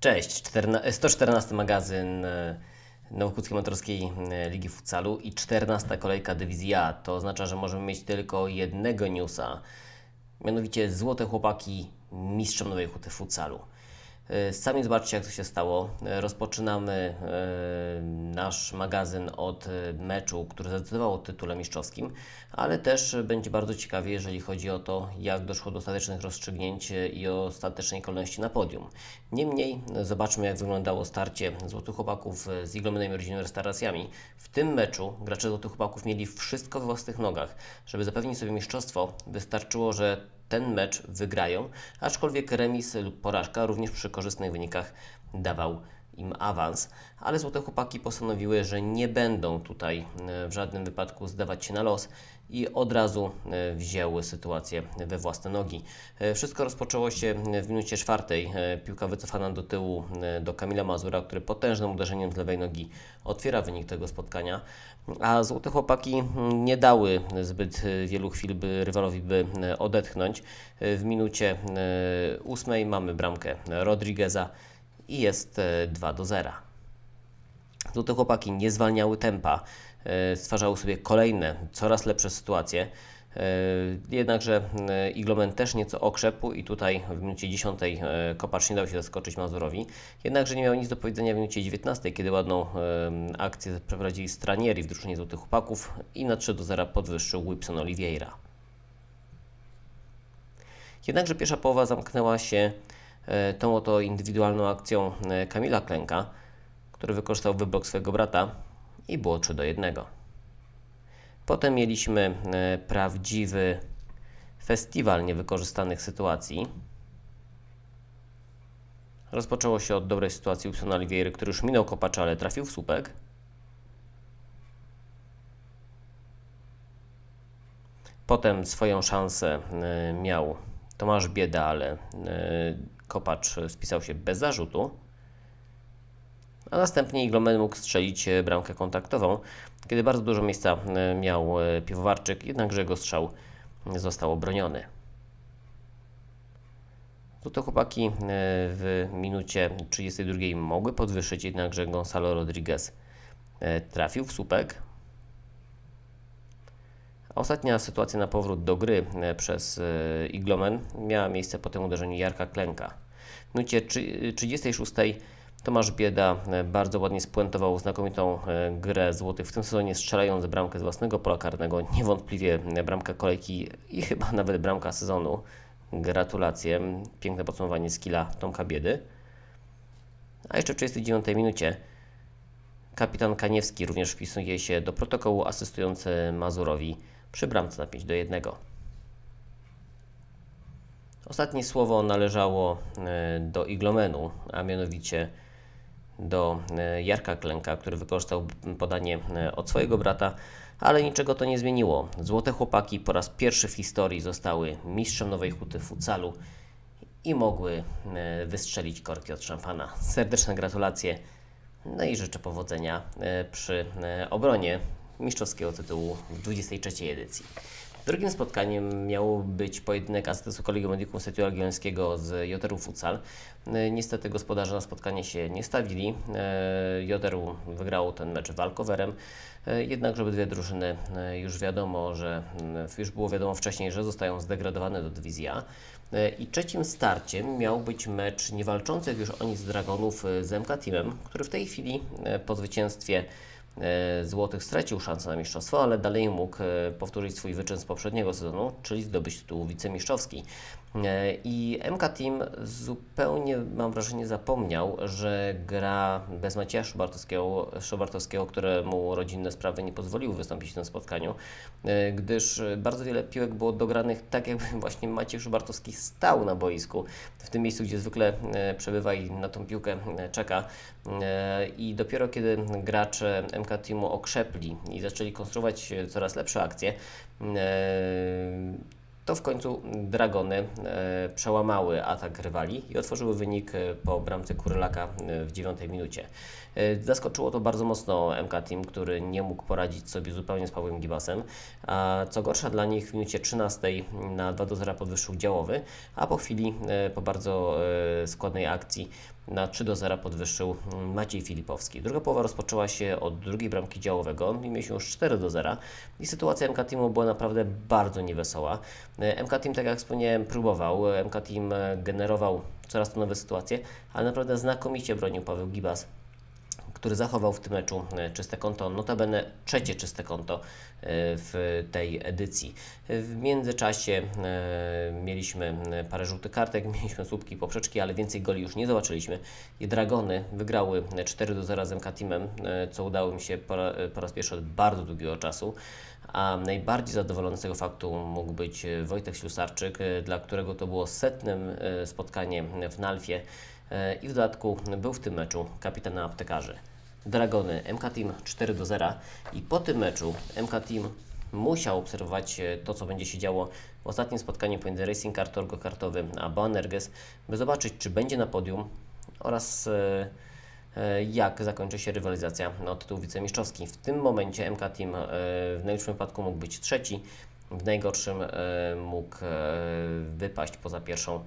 Cześć, czterna- 114 magazyn Nowochódzkiej Motorskiej e, Ligi Futsalu i 14 kolejka Dywizji A. To oznacza, że możemy mieć tylko jednego newsa, mianowicie Złote Chłopaki mistrzem Nowej Huty Futsalu. E, Sami zobaczcie, jak to się stało. E, Rozpoczynamy e, nasz magazyn od meczu, który zadecydował o tytule mistrzowskim, ale też będzie bardzo ciekawie, jeżeli chodzi o to, jak doszło do ostatecznych rozstrzygnięć i ostatecznej kolejności na podium. Niemniej zobaczmy, jak wyglądało starcie Złotych Chłopaków z Iglominem i Rodzimą Restauracjami. W tym meczu gracze Złotych Chłopaków mieli wszystko we własnych nogach. Żeby zapewnić sobie mistrzostwo, wystarczyło, że ten mecz wygrają, aczkolwiek remis lub porażka również przy korzystnych wynikach dawał im awans. Ale Złote Chłopaki postanowiły, że nie będą tutaj e, w żadnym wypadku zdawać się na los i od razu e, wzięły sytuację we własne nogi. E, Wszystko rozpoczęło się w minucie czwartej. Piłka wycofana do tyłu do Kamila Mazura, który potężnym uderzeniem z lewej nogi otwiera wynik tego spotkania. A Złote Chłopaki nie dały zbyt wielu chwil, by rywalowi by odetchnąć. W minucie ósmej mamy bramkę Rodrigueza i jest e, 2 do 0. Złote chłopaki nie zwalniały tempa, e, stwarzały sobie kolejne, coraz lepsze sytuacje. E, Jednakże e, Iglomen też nieco okrzepł i tutaj w minucie 10 e, Kopacz nie dał się zaskoczyć Mazurowi. Jednakże nie miał nic do powiedzenia w minucie 19, kiedy ładną e, akcję przeprowadzili Stranieri w drużynie Złotych Chłopaków i na 3 do 0 podwyższył Whipson Oliveira. Jednakże pierwsza połowa zamknęła się e, tą oto indywidualną akcją e, Kamila Klęka, który wykorzystał wyblok swojego brata i było 3 do 1. Potem mieliśmy e, prawdziwy festiwal niewykorzystanych sytuacji. Rozpoczęło się od dobrej sytuacji Upsona Oliveira, który już minął kopacza, ale trafił w słupek. Potem swoją szansę e, miał Tomasz Bieda, ale e, kopacz spisał się bez zarzutu. A następnie Iglomen mógł strzelić e, bramkę kontaktową, kiedy bardzo dużo miejsca e, miał Piwowarczyk, jednakże jego strzał został obroniony. Tutaj chłopaki e, w minucie 32 mogły podwyższyć, jednakże Gonzalo Rodriguez trafił w słupek. Ostatnia sytuacja na powrót do gry e, przez e, Iglomen miała miejsce po tym uderzeniu Jarka Klęka. W minucie trzy- 36 Tomasz Bieda e, bardzo ładnie spuentował znakomitą grę Złotych w tym sezonie, strzelając bramkę z własnego pola karnego. Niewątpliwie bramka kolejki i chyba nawet bramka sezonu. Gratulacje. Piękne podsumowanie skilla Tomka Biedy. A jeszcze w 39 minucie kapitan Kaniewski również wpisuje się do protokołu asystujący Mazurowi przy bramce na 5 do 1. Ostatnie słowo należało e, do Iglomenu, a mianowicie do e, Jarka Klęka, który wykorzystał podanie e, od swojego brata, ale niczego to nie zmieniło. Złote chłopaki po raz pierwszy w historii zostały mistrzem Nowej Huty futsalu i mogły wystrzelić korki od szampana. Serdeczne gratulacje, no i życzę powodzenia e, przy e, obronie mistrzowskiego tytułu w 23 edycji. Drugim spotkaniem miał być pojedynek AZS-u Kolegium Medicum Setiu Jagiellońskiego z Joteru Futsal. E, Niestety gospodarze na spotkanie się nie stawili. Joteru wygrał ten mecz walkowerem. E, Jednakże obydwie drużyny już wiadomo, że mm, już było wiadomo wcześniej, że zostają zdegradowane do dywizji A. E, I trzecim starciem miał być mecz niewalczących już o nic Dragonów e, z MK Teamem, który w tej chwili e, po zwycięstwie Złotych stracił szansę na mistrzostwo, ale dalej mógł powtórzyć swój wyczyn z poprzedniego sezonu, czyli zdobyć tytuł wicemistrzowski. E, I MK Team zupełnie, mam wrażenie, zapomniał, że gra bez Macieja Szubartowskiego, Szubartowskiego, któremu rodzinne sprawy nie pozwoliły wystąpić tym spotkaniu, e, gdyż bardzo wiele piłek było dogranych tak, jakby właśnie Maciej Szubartowski stał na boisku, w tym miejscu, gdzie zwykle e, przebywa i na tą piłkę czeka. I dopiero kiedy gracze MK Teamu okrzepli i zaczęli konstruować coraz lepsze akcje, to w końcu Dragony e, przełamały atak rywali i otworzyły wynik e, po bramce Kurylaka e, w dziewiątej minucie. Zaskoczyło to bardzo mocno MK Team, który nie mógł poradzić sobie zupełnie z Pawłem Gibasem, a co gorsza dla nich w minucie 13 na 2 do 0 podwyższył działowy, a po chwili, po bardzo składnej akcji na 3 do 0 podwyższył Maciej Filipowski. Druga połowa rozpoczęła się od drugiej bramki działowego i mieliśmy już 4 do 0 i sytuacja MK Teamu była naprawdę bardzo niewesoła. MK Team, tak jak wspomniałem, próbował, MK Team generował coraz to nowe sytuacje, ale naprawdę znakomicie bronił Paweł Gibas który zachował w tym meczu e, czyste konto, notabene trzecie czyste konto e, w tej edycji. W międzyczasie e, mieliśmy parę żółtych kartek, mieliśmy słupki poprzeczki, ale więcej goli już nie zobaczyliśmy. I Dragony wygrały 4 do 0 z MK Teamem, co udało mi się po raz pierwszy od bardzo długiego czasu. A najbardziej zadowolony z tego faktu mógł być Wojtek Ślusarczyk, dla którego to było setnym spotkanie w Nalfie i w dodatku był w tym meczu kapitana aptekarzy. Dragony MK Team 4 do 0 i po tym meczu MK Team musiał obserwować e, to, co będzie się działo w ostatnim spotkaniu pomiędzy Racing Torgo Kartowym a Boanerges, by zobaczyć, czy będzie na podium oraz e, e, jak zakończy się rywalizacja o tytuł wicemistrzowski. W tym momencie MK Team w najlepszym wypadku mógł być trzeci, w najgorszym mógł wypaść poza pierwszą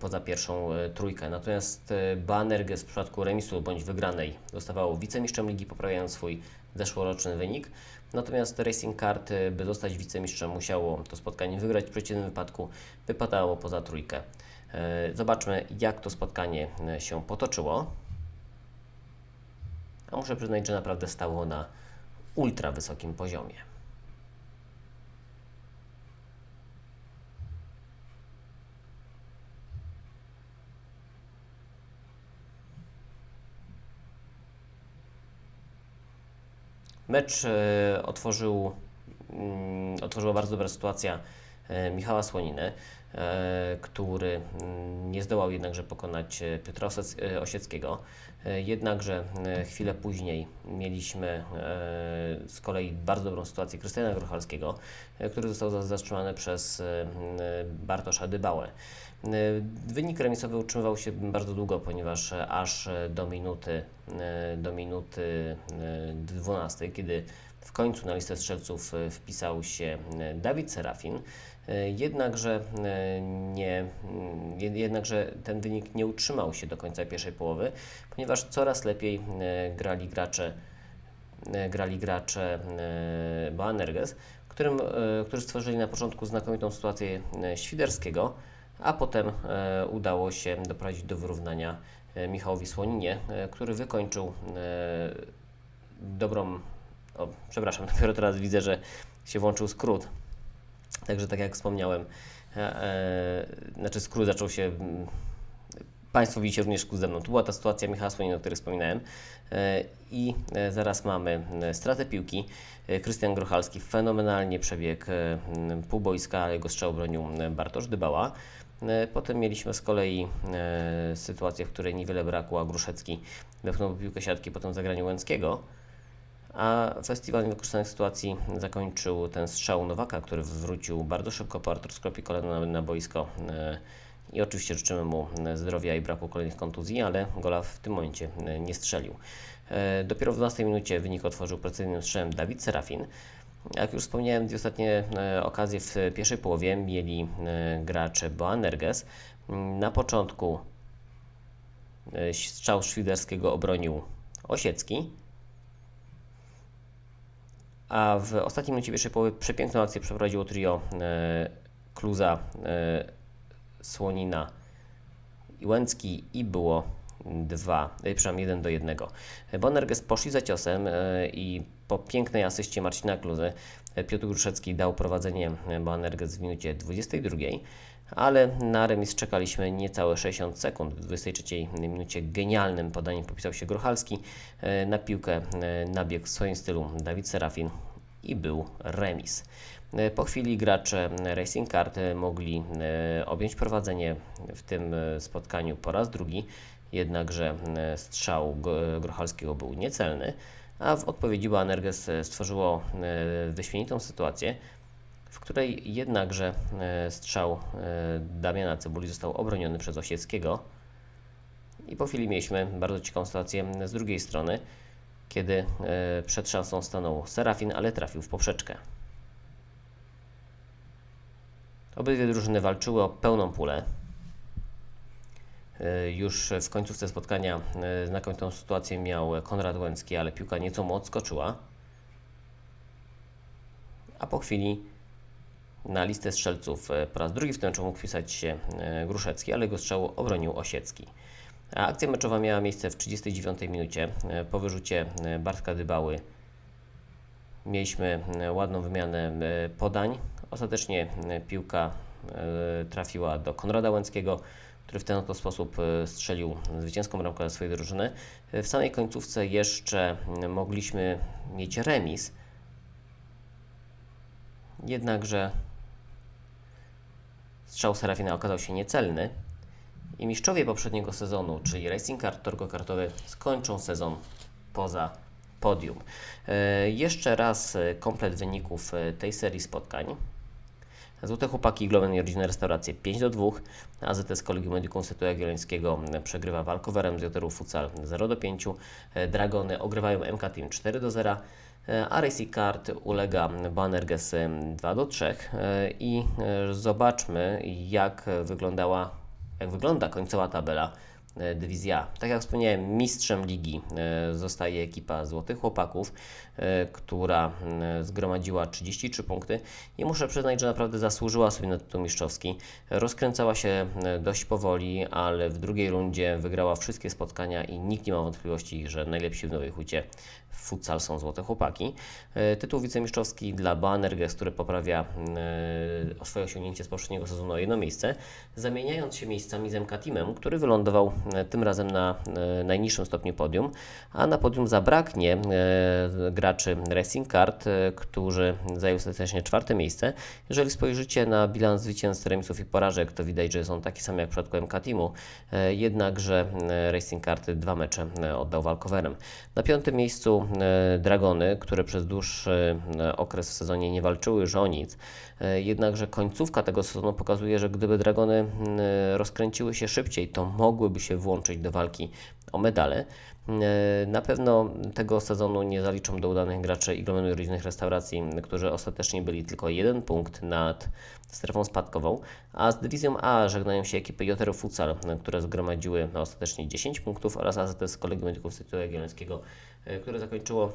poza pierwszą e, trójkę. Natomiast e, Banerges w przypadku remisu bądź wygranej dostawało wicemistrzem ligi, poprawiając swój zeszłoroczny wynik. Natomiast Racing Kart, e, by zostać wicemistrzem, musiało to spotkanie wygrać. W przeciwnym wypadku wypadało poza trójkę. Zobaczmy, jak to spotkanie się potoczyło. A muszę przyznać, że naprawdę stało na ultra wysokim poziomie. Mecz e, otworzył, mm, otworzyła bardzo dobra sytuacja e, Michała Słoniny, e, który mm, nie zdołał jednakże pokonać Piotra Osieckiego. Jednakże chwilę później mieliśmy z kolei bardzo dobrą sytuację Krystiana Gruchalskiego, który został zatrzymany przez Bartosza Dybałę. Wynik remisowy utrzymywał się bardzo długo, ponieważ aż do minuty, do minuty 12, kiedy w końcu na listę strzelców wpisał się Dawid Serafin. Jednakże, nie, jednakże ten wynik nie utrzymał się do końca pierwszej połowy, ponieważ coraz lepiej grali gracze grali gracze Boanerges, którym, którzy stworzyli na początku znakomitą sytuację Świderskiego, a potem e, udało się doprowadzić do wyrównania e, Michałowi Słoninie, e, który wykończył dobrą. O, przepraszam, dopiero teraz widzę, że się włączył skrót. Także, tak jak wspomniałem, znaczy skrót zaczął się. Państwo widzicie również ze mną. Tu była ta sytuacja Michała Słonina, o której wspominałem. I zaraz mamy stratę piłki. Krystian Grochalski fenomenalnie przebiegł pół boiska, jego strzał bronił Bartosz Dybała. E, potem mieliśmy z kolei e, sytuację, w której niewiele brakło, a Gruszecki wepchnął piłkę siatki po tym zagraniu Łęckiego. A festiwal niewykorzystanych sytuacji zakończył ten strzał Nowaka, który wrócił bardzo szybko po Artur Skropi kolano na, boisko. E, I oczywiście życzymy mu zdrowia i braku kolejnych kontuzji, ale gola w tym momencie nie strzelił. Dopiero w 12 minucie wynik otworzył precyzyjnym strzałem Dawid Serafin. Jak już wspomniałem, dwie ostatnie e, okazje w pierwszej połowie mieli e, gracze Boanerges. Na początku e, strzał Szwiderskiego obronił Osiecki, a w ostatnim minucie pierwszej połowy przepiękną akcję przeprowadziło trio Kluza, Słonina i Łęcki i było 2, przepraszam, 1 do 1. Bonerges poszli za ciosem i po pięknej asyście Marcina Kluzy Piotr Gruszecki dał prowadzenie Boanerges w minucie 22, ale na remis czekaliśmy niecałe 60 sekund. W 23 minucie genialnym podaniem popisał się Grochalski. Na piłkę nabiegł w swoim stylu Dawid Serafin i był remis. Po chwili gracze Racing Kart mogli objąć prowadzenie w tym spotkaniu po raz drugi, jednakże strzał Grochalskiego był niecelny a w odpowiedzi Boanerges stworzyło e, wyśmienitą sytuację, w której jednakże e, strzał e, Damiana Cebuli został obroniony przez Osieckiego. I po chwili mieliśmy bardzo ciekawą sytuację z drugiej strony, kiedy e, przed szansą stanął Serafin, ale trafił w poprzeczkę. Obydwie drużyny walczyły o pełną pulę. E, Już w końcówce spotkania e, znakomitą sytuację miał Konrad Łęcki, ale piłka nieco mu odskoczyła. A po chwili na listę strzelców e, po raz drugi w tym meczu mógł wpisać się Gruszecki, ale jego strzału obronił Osiecki. A akcja meczowa miała miejsce w 39 minucie. Po wyrzucie Bartka Dybały mieliśmy ładną wymianę podań. Ostatecznie piłka trafiła do Konrada Łęckiego, który w ten oto sposób e, strzelił zwycięską bramkę swojej drużyny. E, W samej końcówce jeszcze mogliśmy mieć remis, jednakże strzał Serafina okazał się niecelny i mistrzowie poprzedniego sezonu, czyli Racing Kart Torgo Kartowy, skończą sezon poza podium. E, jeszcze raz komplet wyników tej serii spotkań. Złote Chłopaki Globen i Rodzinne Restauracje 5 do 2, AZS Kolegium Medicum Setu Jagiellońskiego przegrywa Walkowerem z Joteru Futsal 0 do 5, e, Dragony ogrywają MK Team 4 do 0, e, a Racing Card ulega Banerges 2 do 3 e, i zobaczmy jak wyglądała, jak wygląda końcowa tabela Dywizja. Tak jak wspomniałem, mistrzem ligi e, zostaje ekipa Złotych Chłopaków, która e, zgromadziła 33 punkty i muszę przyznać, że naprawdę zasłużyła sobie na tytuł mistrzowski. Rozkręcała się e, dość powoli, ale w drugiej rundzie wygrała wszystkie spotkania i nikt nie ma wątpliwości, że najlepsi w Nowej Hucie w futsal są Złote Chłopaki. E, Tytuł wicemistrzowski dla Banerges, który poprawia e, o swoje osiągnięcie z poprzedniego sezonu o jedno miejsce, zamieniając się miejscami z MK Teamem, który wylądował e, tym razem na e, najniższym stopniu podium, a na podium zabraknie e, graczy Racing Card, e, którzy zajęły ostatecznie czwarte miejsce. Jeżeli spojrzycie na bilans zwycięstw, remisów i porażek, to widać, że są takie same jak w przypadku MK Teamu, e, jednakże e, Racing Card dwa mecze oddał walkowerem. Na piątym miejscu Dragony, które przez dłuższy okres w sezonie nie walczyły już o nic. Jednakże końcówka tego sezonu pokazuje, że gdyby Dragony rozkręciły się szybciej, to mogłyby się włączyć do walki o medale. E, Na pewno tego sezonu nie zaliczą do udanych graczy i Rodzinnych Restauracji, którzy ostatecznie byli tylko jeden punkt nad strefą spadkową, a z dywizją A żegnają się ekipy Joteru Futsal, które zgromadziły ostatecznie 10 punktów oraz AZS Kolegium Medyków Instytutu Jagiellońskiego, e, które zakończyło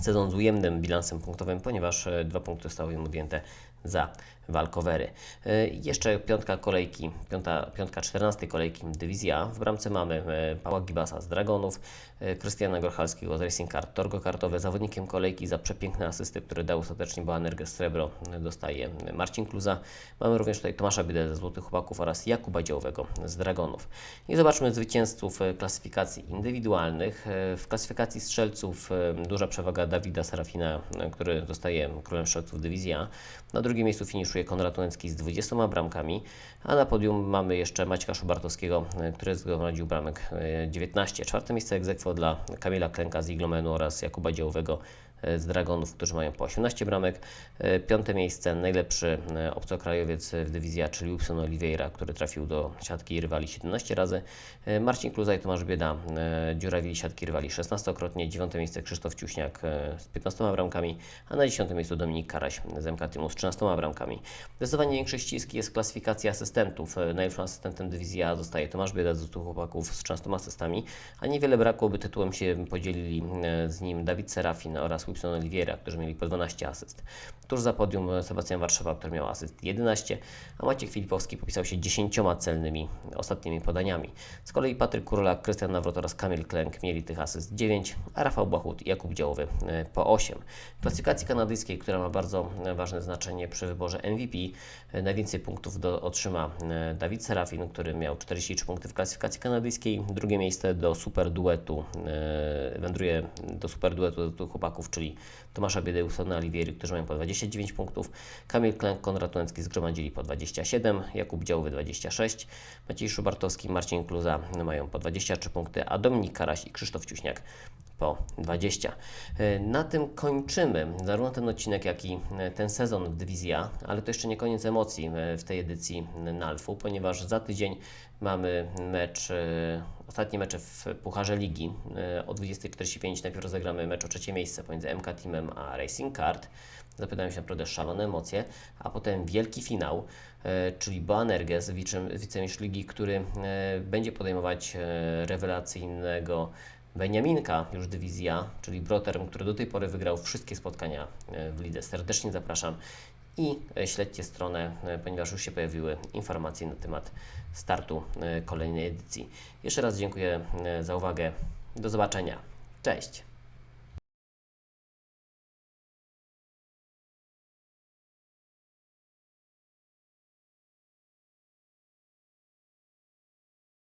sezon z ujemnym bilansem punktowym, ponieważ e, dwa punkty zostały im odjęte za walkowery. E, Jeszcze piątka kolejki, piąta, piątka czternastej kolejki Dywizja. W bramce mamy e, Pawła Gibasa z Dragonów, e, Krystiana Gorchalskiego z Racing Card Torgo Kartowe. Zawodnikiem kolejki za przepiękne asysty, które dał ostatecznie Boanerges Srebro, dostaje Marcin Kluza. Mamy również tutaj Tomasza Bidę ze Złotych Chłopaków oraz Jakuba Działowego z Dragonów. I zobaczmy zwycięzców klasyfikacji indywidualnych. W klasyfikacji strzelców duża przewaga Dawida Serafina, który zostaje królem strzelców Dywizji A. Na drugim miejscu finiszuje Konrad Łęcki z 20 bramkami, a na podium mamy jeszcze Maćka Szubartowskiego, e, który zgromadził bramek e, 19. Czwarte miejsce egzekwo dla Kamila Klenka z Iglomenu oraz Jakuba Działowego e, z Dragonów, którzy mają po 18 bramek. E, Piąte miejsce najlepszy e, obcokrajowiec w dywizji czyli Upson Oliveira, który trafił do siatki rywali 17 razy. E, Marcin Kluza i Tomasz Bieda e, dziurawili siatki rywali 16-krotnie. Dziewiąte miejsce Krzysztof Ciuśniak e, z 15 bramkami, a na dziesiątym miejscu Dominik Karaś z MK z 13 bramkami. Zdecydowanie większy ścisk jest w klasyfikacji asystentów. E, Najlepszym asystentem dywizji A zostaje Tomasz Bieda z Złotych Chłopaków z 13 asystami, a niewiele brakło, by tytułem się podzielili e, z nim Dawid Serafin oraz Wilson którzy mieli po 12 asyst. Tuż za podium e, Sebastian Warszawa, który miał asyst 11, a Maciek Filipowski popisał się 10 celnymi ostatnimi podaniami. Z kolei Patryk Kurolak, Krystian Nawrot oraz Kamil Klęk mieli tych asyst 9, a Rafał Bachut i Jakub Działowy e, po 8. W klasyfikacji kanadyjskiej, która ma bardzo e, ważne znaczenie przy wyborze MVP, najwięcej punktów do, otrzyma Dawid Serafin, który miał 43 punkty w klasyfikacji kanadyjskiej. Drugie miejsce do super duetu wędruje do super duetu do chłopaków, czyli Tomasza Biedy, Wilsona Olivieri, którzy mają po 29 punktów. Kamil Klęk, Konrad Łęcki zgromadzili po 27, Jakub Działowy 26, Maciej Szubartowski, Marcin Kluza mają po 23 punkty, a Dominik Karaś i Krzysztof Ciuśniak po 20. E, Na tym kończymy zarówno ten odcinek, jak i e, ten sezon w Dywizji A, ale to jeszcze nie koniec emocji e, w tej edycji Nalfu, ponieważ za tydzień mamy mecz, ostatnie mecze w Pucharze Ligi. O 20.45 najpierw rozegramy mecz o trzecie miejsce pomiędzy MK Teamem a Racing Card. Zapowiadają się naprawdę szalone emocje, a potem wielki finał, czyli Boanerges, wice- wicemistrz ligi, który będzie podejmować rewelacyjnego Beniaminka, już dywizja, czyli Broterm, który do tej pory wygrał wszystkie spotkania e, w lidze. Serdecznie zapraszam i e, śledźcie stronę, e, ponieważ już się pojawiły informacje na temat startu kolejnej edycji. Jeszcze raz dziękuję za uwagę. Do zobaczenia. Cześć.